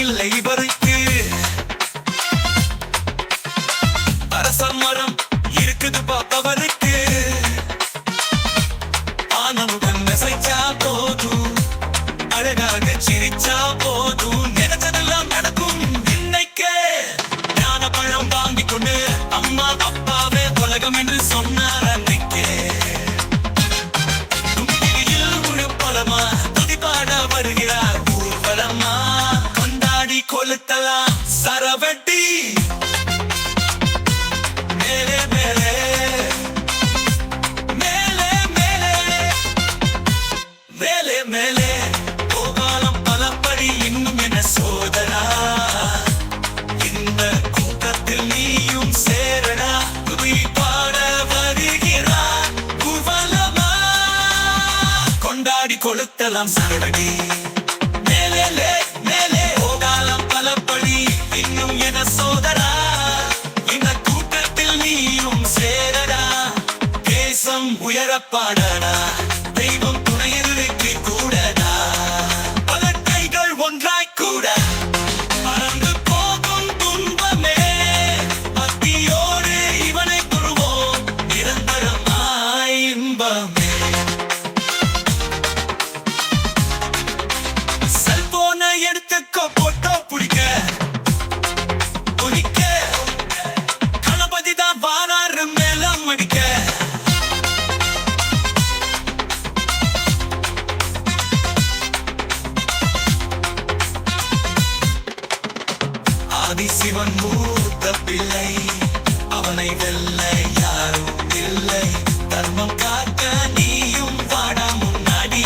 இல்லை வரைக்கு அரச மரம் இருக்குது பார்ப்பவருக்கு ஆனமுடன் நெசைச்சா போதும். அழகாக சிரிச்சா போதும். நினைச்சதெல்லாம் நடக்கும். இன்னைக்கு ஞான பழம் வாங்கி கொண்டு அம்மா அப்பா மேலே மேலே போகாலம் பலப்படி இன்னும் என சோதரா இந்த கூட்டத்தில் நீயும் சேரடா துதி பாட வருகிறார் குவலமா? கொண்டாடி கொளுத்தலாம் சரடடி. மேலே மேலே போகாலம் பலப்படி இன்னும் என சோதரா இந்த கூட்டத்தில் நீயும் சேரடா தேசம் அவன் மூத்த பிள்ளை. அவனை வெல்ல யாரும் இல்லை. தர்மம் காக்க நீயும் வாடா முன்னாடி.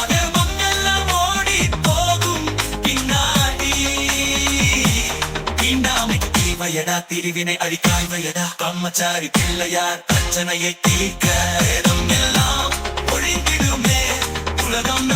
அதர்மம் எல்லாம் ஓடி போகும் பின்னாடி. தீண்டாமை தீமையடா திருவினை அழிக்காய்மையடா கம்மச்சாரி பிள்ளையார் பிரச்சனையை தீர்க்க வேதம் எல்லாம் ஒழிந்திடுமே. உலகம்